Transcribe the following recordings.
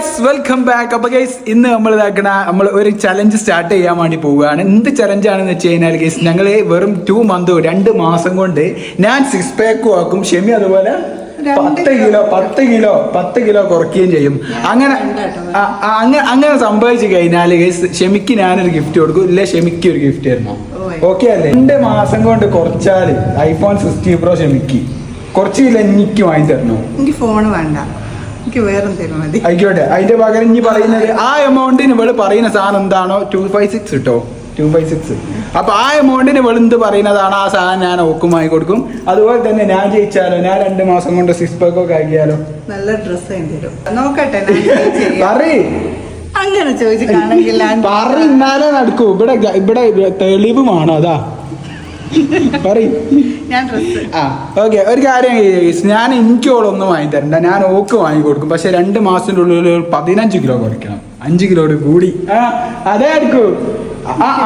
Guys welcome back അപ്പൊ guys ഇന്ന് നമ്മൾ ഇതാക്കണ നമ്മൾ ഒരു ചലഞ്ച് സ്റ്റാർട്ട് ചെയ്യാൻ വേണ്ടി പോവുകയാണ്. എന്ത് ചലഞ്ച് ആണെന്ന് വെച്ച് കഴിഞ്ഞാൽ ഗൈസ് ഞങ്ങൾ വെറും ടു മന്തോ രണ്ട് മാസം കൊണ്ട് ഞാൻ സിക്സ് പാക്കും ആക്കും ഷെമി അതുപോലെ പത്ത് കിലോ. പത്ത് കിലോ പത്ത് കിലോ കുറയ്ക്കുകയും ചെയ്യും. അങ്ങനെ അങ്ങനെ അങ്ങനെ സംഭവിച്ചു കഴിഞ്ഞാൽ ഗൈസ് ഷെമിക്ക് ഞാനൊരു ഗിഫ്റ്റ് കൊടുക്കും. ഇല്ല ഷെമിക്ക് ഒരു ഗിഫ്റ്റ് തരണം ഓക്കെ അല്ലേ? രണ്ട് മാസം കൊണ്ട് കുറച്ചാൽ ഐഫോൺ സിക്സ്റ്റി പ്രോ ഷെമിക്ക്. കുറച്ചില്ല എനിക്ക് വാങ്ങി തരണോ എനിക്ക് ഫോൺ വേണ്ട. എനിക്ക് വേറെന്തേലും മതി. ആയിക്കോട്ടെ. അതിന്റെ പകരം ഇനി പറയുന്നത് ആ എമൗണ്ടിന് ഇവൾ പറയുന്ന സാധനം എന്താണോ? ടു ഫൈവ് സിക്സ് കിട്ടോ ടു ഫൈവ് സിക്സ് അപ്പൊ ആ എമൗണ്ടിന് ഇവൾ എന്ത് പറയുന്നതാണ്? ആ സാധനം ഞാൻ ഓക്കുമായി കൊടുക്കും. അതുപോലെ തന്നെ ഞാൻ ജയിച്ചാലോ? ഞാൻ രണ്ട് മാസം കൊണ്ട് സിക്സ് പാക്ക് ഒക്കെ ആക്കിയാലോ? നല്ല ഡ്രസ് തരും നോക്കട്ടെ. പറയ്. അങ്ങനെ ചോദിച്ചിട്ടാണെങ്കിൽ പറഞ്ഞാലേ നടക്കൂ. ഇവിടെ ഇവിടെ തെളിവുമാണ് അതാ. പറയും. ആ ഓക്കെ ഒരു കാര്യം ഞാൻ ഞാൻ ഒന്നും വാങ്ങി തരണ്ട ഞാൻ ഓക്ക് വാങ്ങി കൊടുക്കും. പക്ഷെ രണ്ട് മാസത്തിന്റെ ഉള്ളിൽ പതിനഞ്ച് കിലോ കുറയ്ക്കണം. അഞ്ച് കിലോയുടെ കൂടി. ആ അതേ എടുക്കൂ. ആ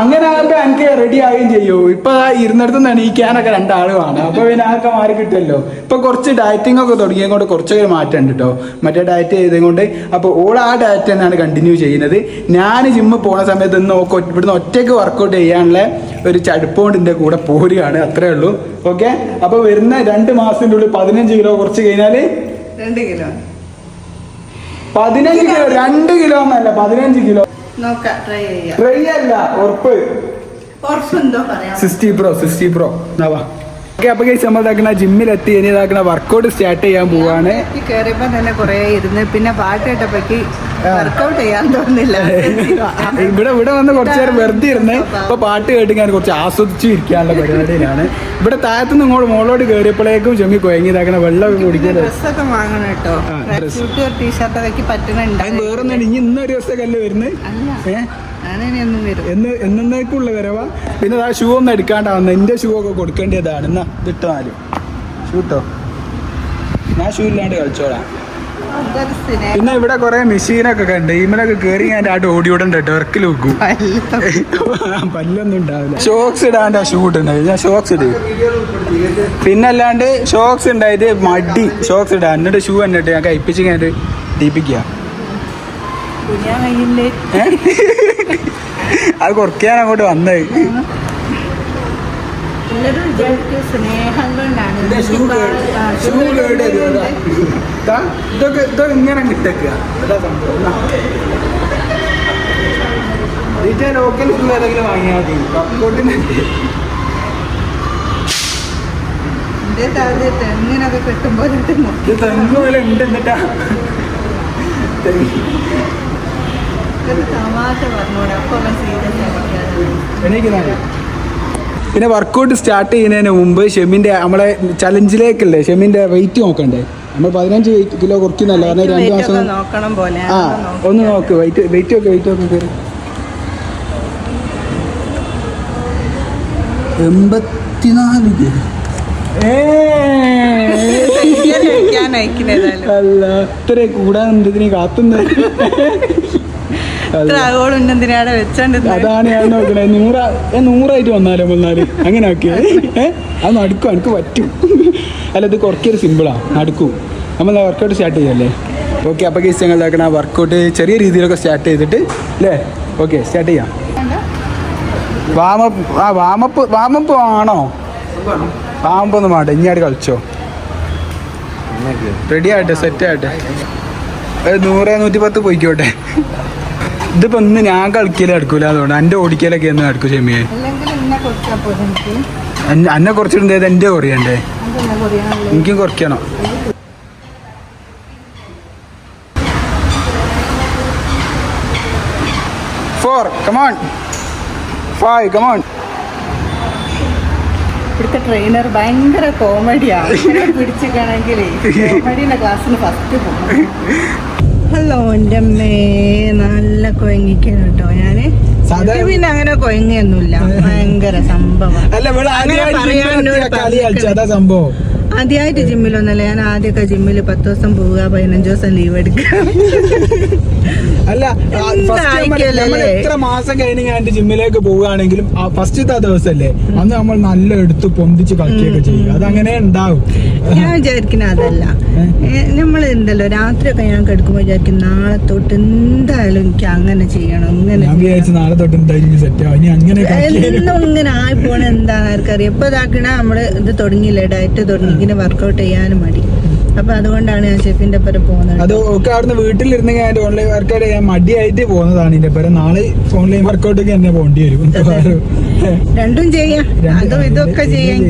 അങ്ങനെ ആകുമ്പോ എനിക്ക് റെഡി ആവുകയും ചെയ്യൂ. ഇപ്പൊ ഇരുന്നിടത്ത് നിന്ന് എണീക്കാനൊക്കെ രണ്ടാളുമാണ് അപ്പൊ പിന്നെ അതൊക്കെ മാറി കിട്ടുമല്ലോ. ഇപ്പൊ കുറച്ച് ഡയറ്റിംഗ് ഒക്കെ തുടങ്ങിയത് കൊണ്ട് കുറച്ചൊക്കെ മാറ്റം ഉണ്ട് കേട്ടോ മറ്റേ ഡയറ്റ് ചെയ്തുകൊണ്ട് അപ്പൊ ഓൾ ആ ഡയറ്റ് തന്നെയാണ് കണ്ടിന്യൂ ചെയ്യുന്നത്. ഞാൻ ജിമ്മിൽ പോണ സമയത്ത് ഇന്ന് ഇവിടുന്ന് ഒറ്റയ്ക്ക് വർക്കൗട്ട് ചെയ്യാനുള്ള ഒരു ചടുപ്പോണ്ട് എന്റെ കൂടെ പോരുകയാണ്. അത്രേ ഉള്ളൂ. ഓക്കെ അപ്പൊ വരുന്ന രണ്ട് മാസത്തിന്റെ ഉള്ളിൽ പതിനഞ്ച് കിലോ കുറച്ച് കഴിഞ്ഞാൽ? രണ്ട് കിലോ പതിനഞ്ച് കിലോ രണ്ട് കിലോ എന്നല്ല പതിനഞ്ച് കിലോ ട്രൈ അല്ല ഉറപ്പ്. സിക്സ്റ്റി പ്രോ സിക്സ്റ്റി പ്രോ നവാ ഓക്കെ അപ്പൊ കഴിച്ച് നമ്മൾ ജിമ്മിലെത്തി ഇനി ഇതാക്കണ വർക്കൗട്ട് സ്റ്റാർട്ട് ചെയ്യാൻ പോവാണ്. കയറിയപ്പോ തന്നെ കൊറേ ഇരുന്ന് പിന്നെ പാട്ട് കേട്ടപ്പോഴേക്ക് വർക്കൗട്ട് ചെയ്യാൻ തോന്നില്ല. ഇവിടെ ഇവിടെ വന്ന് കുറച്ച് നേരം വെറുതെ ഇരുന്ന് ഇപ്പൊ പാട്ട് കേട്ട് ഞാൻ കുറച്ച് ആസ്വദിച്ചു ഇരിക്കാനുള്ള പരിപാടിയിലാണ്. ഇവിടെ താഴത്തുനിന്ന് ഇങ്ങോട്ട് മോളോട് കയറിയപ്പോഴേക്കും ചെമ്മി കുഴങ്ങി ഇതാക്കണ വെള്ളമൊക്കെ കുടിക്കാൻ ഡ്രസ്സൊക്കെ വാങ്ങണം കേട്ടോ. ടീഷർട്ട് പറ്റുന്നുണ്ട് വേറെ ഇനി ഇന്നൊരു ദിവസമൊക്കെ വരുന്നത്? അല്ല. ഏഹ് ഞാനൊന്നും വരും എന്ന് എന്നേക്കുള്ള വരവാ. പിന്നെ ആ ഷൂ ഒന്നും എടുക്കാണ്ടാവുന്ന എന്റെ ഷൂ ഒക്കെ കൊടുക്കേണ്ടതാണ്. എന്നാ ഇതിട്ട് നാല്. ഷൂ ഇട്ടോ? ഞാൻ ഷൂ ഇല്ലാണ്ട് കളിച്ചോളാം. പിന്നെ ഇവിടെ കുറെ മെഷീനൊക്കെ കണ്ട്. ഈമനൊക്കെ കേറി ഞാൻ ആട്ട് ഓടി ഓടണ്ട ഡെർക്കിൽ വെക്കും. പല്ലൊന്നും ഉണ്ടാവില്ല. ഷോക്സ് ഇടാണ്ട് ആ ഷൂ ഇട്ടുണ്ടായി ഞാൻ ഷോക്സ് ഇട്. പിന്നെ അല്ലാണ്ട് ഷോക്സ് ഉണ്ടായത് മടി. ഷോക്സ് ഇടാ എന്നിട്ട് ഷൂ എന്നിട്ട് ഞാൻ കഴിപ്പിച്ച് ഞാൻ കഴിയില്ലേ? അത് കുറയ്ക്കാൻ അങ്ങോട്ട് വന്നത് സ്നേഹം കൊണ്ടാണ് ഇതൊക്കെ ഇതൊക്കെ ഇങ്ങനെ കിട്ടക്കുക അതാ സംഭവം? എന്നാ. ഇതിന്റെ ലോക്കൽ ഷൂ ഏതെങ്കിലും വാങ്ങിയാൽ മതി. കപ്പോട്ടിന് തെങ്ങിനൊക്കെ കെട്ടുമ്പോൾ തെങ്ങ് പോലെ ഉണ്ട് എന്നിട്ടാ. പിന്നെ വർക്കൗട്ട് സ്റ്റാർട്ട് ചെയ്യുന്നതിന് മുമ്പ് ഷെമിന്റെ നമ്മളെ ചലഞ്ചിലേക്കല്ലേ ഷെമിന്റെ വെയിറ്റ് നോക്കണ്ടേ? നമ്മൾ പതിനഞ്ച് കിലോ കുറയ്ക്കുന്നല്ല കാരണം രണ്ട് മാസം ആ ഒന്ന് നോക്ക് വെയിറ്റ് വെയിറ്റ് ഒക്കെ വെയിറ്റ് ഒക്കെ കയറി. എൺപത്തിനാല് കിലോ അല്ല ഇത്ര കൂടാൻ എന്തിനു കാത്തുന്നത്? എന്തിനാടെ വെച്ചോണ്ട് അതാണ് ഞാൻ നോക്കണേ. നൂറ നൂറായിട്ട് വന്നാലോ വന്നാൽ അങ്ങനെ ആക്കിയേ അത് നടക്കും എനിക്ക് പറ്റും. അല്ല ഇത് കുറച്ചൊരു സിമ്പിളാ നടക്കും. നമ്മൾ വർക്കൗട്ട് സ്റ്റാർട്ട് ചെയ്യല്ലേ? ഓക്കെ അപ്പൊ ഗീസ് ഞങ്ങൾ ഇതാക്കണ വർക്കൗട്ട് ചെറിയ രീതിയിലൊക്കെ സ്റ്റാർട്ട് ചെയ്തിട്ട് അല്ലേ ഓക്കെ സ്റ്റാർട്ട് ചെയ്യാം. വാമപ്പ് ആ വാമപ്പ് വാമപ്പ് ആണോ വാമപ്പ് ഒന്നും വേണ്ട. ഇനി ആയിട്ട് കളിച്ചോ. റെഡി ആയിട്ടെ സെറ്റ് ആയിട്ടെ നൂറ് നൂറ്റി പത്ത് പോയിക്കോട്ടെ. ഇതിപ്പോ ഇന്ന് ഞാൻ കളിക്കൽ എടുക്കൂല അതുകൊണ്ട് എന്റെ ഓടിക്കലൊക്കെ ഒന്ന് എടുക്കും ചെമ്മിയെ എന്നെ കുറച്ചിട്ടുണ്ട് എന്റെ കുറയണ്ടേ. എനിക്കും കുറയ്ക്കണം four come on five come on ഇവിടുത്തെ ട്രെയിനർ ഭയങ്കര കോമഡിയാണ് പിടിച്ചിട്ടാണെങ്കിൽ കോമഡിന്റെ ക്ലാസ്സിന് ഫസ്റ്റ് പോകും ഹലോ എന്റെ അമ്മേ. നല്ല കൊയങ്ങിക്കാണ് കേട്ടോ ഞാൻ. പിന്നെ അങ്ങനെ കൊയങ്ങിയൊന്നുമില്ല. ഭയങ്കര സംഭവം. അല്ല ഇവിടെ അങ്ങനെ പറയാൻ എന്നോട് കളി അതാ സംഭവം. ആദ്യമായിട്ട് ജിമ്മിലൊന്നല്ല ഞാൻ ആദ്യമൊക്കെ ജിമ്മിൽ പത്ത് ദിവസം പോവുക പതിനഞ്ച് ദിവസം ലീവ് എടുക്കുക. അല്ല എത്ര മാസം കഴിഞ്ഞ് ഞാൻ ജിമ്മിലേക്ക് പോവുകയാണെങ്കിലും ഫസ്റ്റത്തെ ദിവസമല്ലേ അന്ന് നമ്മൾ നല്ല എടുത്ത് പൊന്തിച്ച് കളിക്കുകയൊക്കെ ചെയ്യും അതങ്ങനെ ഉണ്ടാവും. ഞാൻ വിചാരിക്കുന്ന അതല്ല. നമ്മൾ എന്തല്ലോ രാത്രിയൊക്കെ ഞാൻ കിടക്കുമ്പോൾ വിചാരിക്കും നാളെ തൊട്ട് എന്തായാലും എനിക്ക് അങ്ങനെ ചെയ്യണം ഇങ്ങനെ നാളെ തൊട്ട് എന്തായാലും സെറ്റ് ആവും. അങ്ങനെ. എന്നും ഇങ്ങനെ ആയി പോണ എന്താന്ന് ആർക്കറിയാം. ഇപ്പൊ ഇതാക്കണ നമ്മൾ ഇത് തുടങ്ങിയില്ലേ ഡയറ്റ് തുടങ്ങി. ഇങ്ങനെ വർക്കൗട്ട് ചെയ്യാനും മടി. അപ്പൊ അതുകൊണ്ടാണ് ഞാൻ ഷെഫിന്റെ ഒപ്പം പോകുന്നത്. അത് ഒക്കെ അവിടുന്ന് വീട്ടിലിരുന്ന് ഞാൻ ഓൺലൈൻ വർക്കൗട്ട് ചെയ്യാൻ മടിയായിട്ട് പോകുന്നതാണ് ഇതിന്റെ പേരെ നാളെ ഓൺലൈൻ വർക്കൗട്ടൊക്കെ തന്നെ പോകേണ്ടി വരും. രണ്ടും ചെയ്യാം. അതും ഇതൊക്കെ ചെയ്യാം.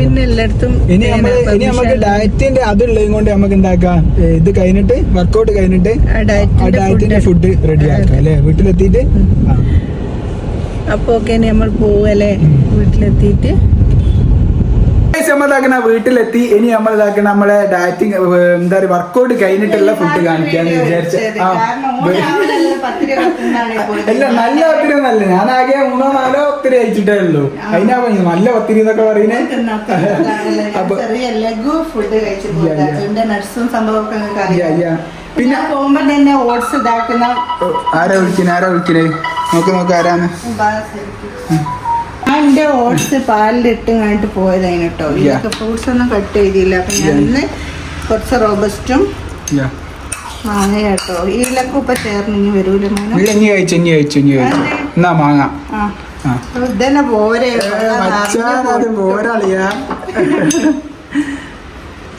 പിന്നെ എല്ലായിടത്തും ഇനി ഇനി നമുക്ക് ഡയറ്റിന്റെ അതുള്ളത് കൊണ്ട് നമുക്ക് എന്താക്കാം? ഇത് കഴിഞ്ഞിട്ട് വർക്കൗട്ട് കഴിഞ്ഞിട്ട് ഡയറ്റിന്റെ ഫുഡ് റെഡി ആക്കാം അല്ലേ? വീട്ടിലെത്തിയിട്ട്. അപ്പൊ ഓക്കെ നമ്മൾ പോവല്ലേ? വീട്ടിലെത്തിയിട്ട് നമ്മൾ ഇതാക്കണ വീട്ടിലെത്തി ഇനി നമ്മൾ ഇതാക്കണ നമ്മളെ ഡയറ്റിങ് എന്താ പറയുക വർക്കൗട്ട് കഴിഞ്ഞിട്ടുള്ള ഫുഡ് കാണിക്കാന്ന് വിചാരിച്ച. അല്ല നല്ല ഒത്തിരി നല്ല ഞാൻ ആകെ മൂന്നോ നാലോ ഒത്തിരി അയച്ചിട്ടേ ഉള്ളൂ. അതിനാ പറഞ്ഞു നല്ല ഒത്തിരി എന്നൊക്കെ പറയുന്നേ. അപ്പൊ ലഘു ഫുഡ് നട്സും സംഭവമൊക്കെ. പിന്നെ പോകുമ്പോ തന്നെ ഓട്സ് ഇതാക്കുന്ന ആരാ വിളിക്കുന്നേ ആരാ വിളിക്കണേ? നോക്ക് നോക്ക് ആരാന്ന്. ഞാൻ എന്റെ ഓട്സ് പാലിലിട്ട് കഴിഞ്ഞിട്ട് പോയതാണ് കേട്ടോ എനിക്ക് ഫ്രൂട്ട്സ് ഒന്നും കട്ട് ചെയ്തില്ല. അപ്പൊ ഞാൻ. ഇന്ന് കുറച്ച് റോബസ്റ്റും. മാങ്ങ കേട്ടോ ഈ ഇലക്കും ഇപ്പൊ ചേർന്ന് ഇനി വരൂല മോനോ? ഇല്ല ഇനി കഴിച്ചു ഇനി കഴിച്ചു ഇനി കഴിച്ചു. എന്നാ മാങ്ങ? ആ. ആ. അപ്പൊ ഇതന്നെ പോരെ. മച്ചാനത് പോരാളിയാ.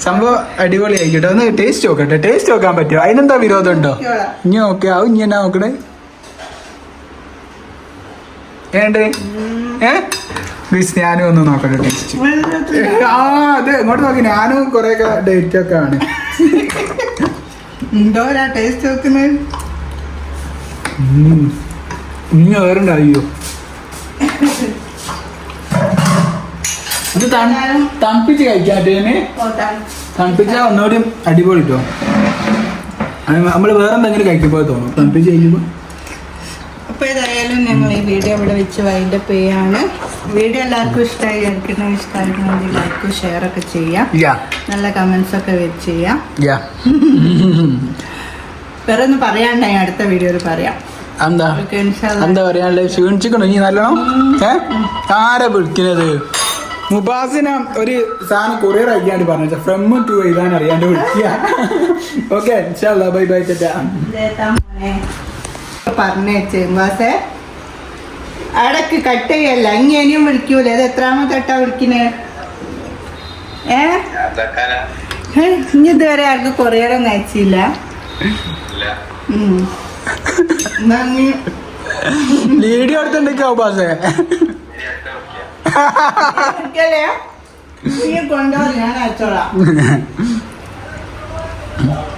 സംഭവം അടിപൊളിയായി കേട്ടോ ഒന്ന് ടേസ്റ്റ് നോക്കട്ടെ. ടേസ്റ്റ് നോക്കാൻ പറ്റുമോ അതിനെന്താ വിരോധം ഉണ്ടോ? ഇനി നോക്കിയ ആവും ഇനി എന്നാ നോക്കണേ? ഏണ്ട് ഏ? പ്ലീസ് ഞാനും ഒന്ന് നോക്കട്ടെ ടേസ്റ്റ് ആ അതെ ഇങ്ങോട്ട് നോക്കി. ഞാനും കുറെ ഡേറ്റ് ഒക്കെ ആണ്. എന്തോരാ ടേസ്റ്റ് നോക്കുന്നത്. ഇനി ഇത് തണു- തണുപ്പിച്ച് കഴിക്കാൻ ടീമേ തണുപ്പിച്ചാൽ ഒന്നുകൂടി അടിപൊളി കിട്ടും. നമ്മൾ വേറെന്തെങ്കിലും കഴിക്കുമ്പോൾ തോന്നും. തണുപ്പിച്ച് കഴിക്കുമ്പോൾ അപ്പൊ ഏതായാലും ഞങ്ങൾ ഈ വീഡിയോ ഇവിടെ വെച്ച് വൈൻഡപ്പ് ചെയ്യാണ് വീഡിയോ എല്ലാവർക്കും ഇഷ്ടമായി എനിക്കുന്ന ഇഷ്ടമായിരുന്നെങ്കിൽ ലൈക്കും ഷെയർ ഒക്കെ ചെയ്യാം. നല്ല കമൻസ് ഒക്കെ വെച്ച് ചെയ്യാം. വേറെ പറയാണ്ട് ഞാൻ അടുത്ത വീഡിയോയിൽ പറയാം. എന്താ. എന്താ പറയാനുള്ളത്? ക്ഷീണിച്ചിക്കണോ ഇനി നല്ലോണം? ഏ? ആരാ വിളിക്കുന്നത് മുബാസിന ഒരു സാധനം കൊറിയർ അയക്കാണ്ട് പറഞ്ഞു. ഫ്രം ടു എഴുതാൻ അറിയാണ്ട് വിളിക്കുക. ഓക്കെ ബൈ ബൈ ചേട്ടാ. പറഞ്ഞേച്ച് മാസേ അടക്ക് കട്ട് ചെയ്യല്ല ഇങ്ങനെയും വിളിക്കൂല? അത് ഇത് എത്രാമത്തെ തട്ടാ വിളിക്കണേ? ഏ? ഹേ, ഇനി ഇതുവരെ ആർക്ക് കൊറിയറൊന്നും അയച്ചില്ല. എന്നാ വീഡിയോ എടുത്തിട്ടുണ്ടോ കൊണ്ടുപോ ഞാൻ അയച്ചോളാം.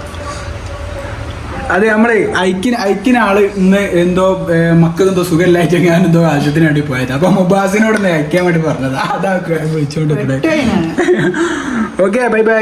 അത് നമ്മളെ ഐക്കിന് ഐക്കിന് ആൾ ഇന്ന് എന്തോ മക്കൾക്ക് എന്തോ സുഖമില്ലായിട്ട് ഞാൻ എന്തോ ആവശ്യത്തിന് വേണ്ടി പോയത്. അപ്പൊ മുബാസിനോട് ഒന്ന് അയക്കാൻ വേണ്ടി പറഞ്ഞത്. അതാ വിളിച്ചോണ്ട് ഓക്കെ ബൈ ബൈ